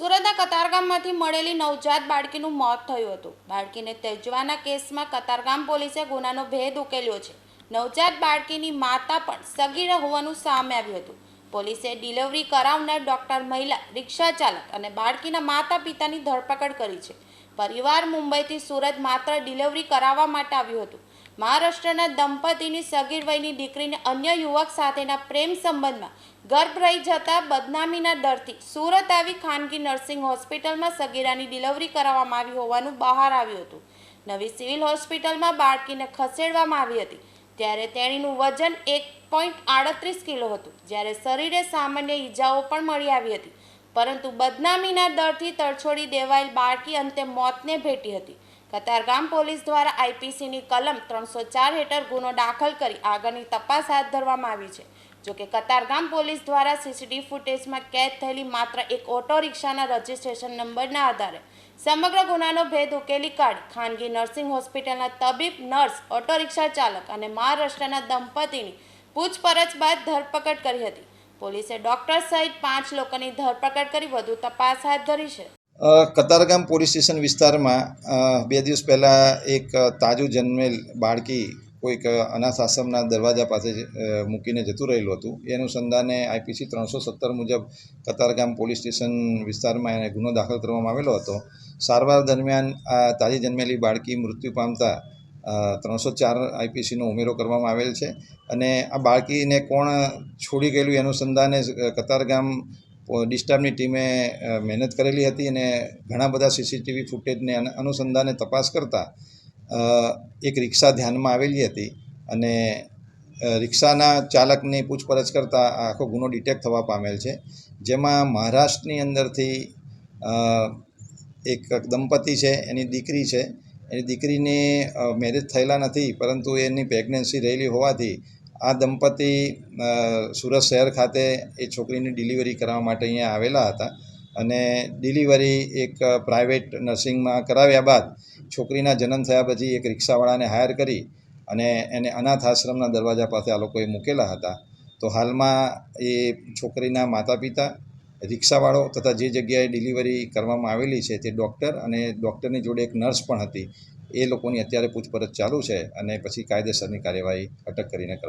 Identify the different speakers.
Speaker 1: સુરતના કતારગામમાંથી મળેલી નવજાત બાળકીનું મોત થયું હતું. બાળકીને તેજવાના કેસમાં કતારગામ પોલીસે ગુનાનો ભેદ ઉકેલ્યો છે. નવજાત બાળકીની માતા પણ સગીર હોવાનું સામે આવ્યું હતું. પોલીસે ડિલિવરી કરાવનાર ડોક્ટર મહિલા, રિક્ષા ચાલક અને બાળકીના માતા પિતાની ધરપકડ કરી છે. પરિવાર મુંબઈથી સુરત માત્ર ડિલિવરી કરાવવા માટે આવ્યું હતું. મહારાષ્ટ્રના દંપતીની સગીર વયની દીકરીને અન્ય યુવક સાથેના પ્રેમ સંબંધમાં ગર્ભ રહી જતા બદનામીના ડરથી સુરત આવી ખાનગી નર્સિંગ હોસ્પિટલમાં સગીરાની ડિલિવરી કરાવવામાં આવી હોવાનું બહાર આવ્યું હતું. નવી સિવિલ હોસ્પિટલમાં બાળકીને ખસેડવામાં આવી હતી. ત્યારે તેણીનું વજન એક પોઈન્ટ આડત્રીસ કિલો હતું. જ્યારે શરીરે સામાન્ય ઈજાઓ પણ મળી આવી હતી. પરંતુ બદનામીના ડરથી તરછોડી દેવાયેલ બાળકી અંતે મોતને ભેટી હતી. કતારગામ પોલીસ દ્વારા આઈપીસીની કલમ ત્રણસો ચાર હેઠળ ગુનો દાખલ કરી આગળની તપાસ હાથ ધરવામાં આવી છે. જોકે કતારગામ પોલીસ દ્વારા સીસીટીવી ફૂટેજમાં કેદ થયેલી માત્ર એક ઓટો રિક્ષાના રજિસ્ટ્રેશન નંબરના આધારે સમગ્ર ગુનાનો ભેદ ઉકેલી કાઢી ખાનગી નર્સિંગ હોસ્પિટલના તબીબ, નર્સ, ઓટો રિક્ષા ચાલક અને મહારાષ્ટ્રના દંપતીની પૂછપરછ બાદ ધરપકડ કરી હતી. પોલીસે ડોક્ટર સહિત પાંચ લોકોની ધરપકડ કરી વધુ તપાસ હાથ ધરી છે.
Speaker 2: કતારગામ પોલીસ સ્ટેશન વિસ્તારમાં બે દિવસ પહેલાં એક તાજું જન્મેલ બાળકી કોઈક અનાથ આશ્રમના દરવાજા પાસે મૂકીને જતું રહેલું હતું. એ અનુસંધાને આઈપીસી ત્રણસો સત્તર મુજબ કતારગામ પોલીસ સ્ટેશન વિસ્તારમાં એને ગુનો દાખલ કરવામાં આવેલો હતો. સારવાર દરમિયાન આ તાજી જન્મેલી બાળકી મૃત્યુ પામતા ત્રણસો ચાર આઈપીસીનો ઉમેરો કરવામાં આવેલ છે. અને આ બાળકીને કોણ છોડી ગયેલું એ અનુસંધાને કતારગામ ડિસ્ટાફની ટીમે મહેનત કરેલી હતી અને ઘણા બધા સીસીટીવી ફૂટેજને અનુસંધાને તપાસ કરતાં એક રિક્ષા ધ્યાનમાં આવેલી હતી અને રિક્ષાના ચાલકની પૂછપરછ કરતાં આખો ગુનો ડિટેક્ટ થવા પામેલ છે. જેમાં મહારાષ્ટ્રની અંદરથી એક દંપતી છે, એની દીકરી છે. એની દીકરીને મેરેજ થયેલા નથી, પરંતુ એની પ્રેગ્નન્સી રહેલી હોવાથી આ દંપતી સુરત શહેર ખાતે એ છોકરીની ડિલિવરી કરવા માટે અહીંયા આવેલા હતા અને ડિલિવરી એક પ્રાઇવેટ નર્સિંગમાં કરાવ્યા બાદ છોકરીના જન્મ થયા પછી એક રિક્ષાવાળાને હાયર કરી અને એને અનાથ આશ્રમના દરવાજા પાસે આ લોકોએ મૂકેલા હતા. તો હાલમાં એ છોકરીના માતા પિતા રિક્ષાવાળો તથા જે જગ્યાએ ડિલિવરી કરવામાં આવેલી છે તે ડૉક્ટર અને ડૉક્ટરની જોડે એક નર્સ પણ હતી. એ લોકોની અત્યારે પૂછપરછ ચાલુ છે અને પછી કાયદેસરની કાર્યવાહી અટક કરીને કરવા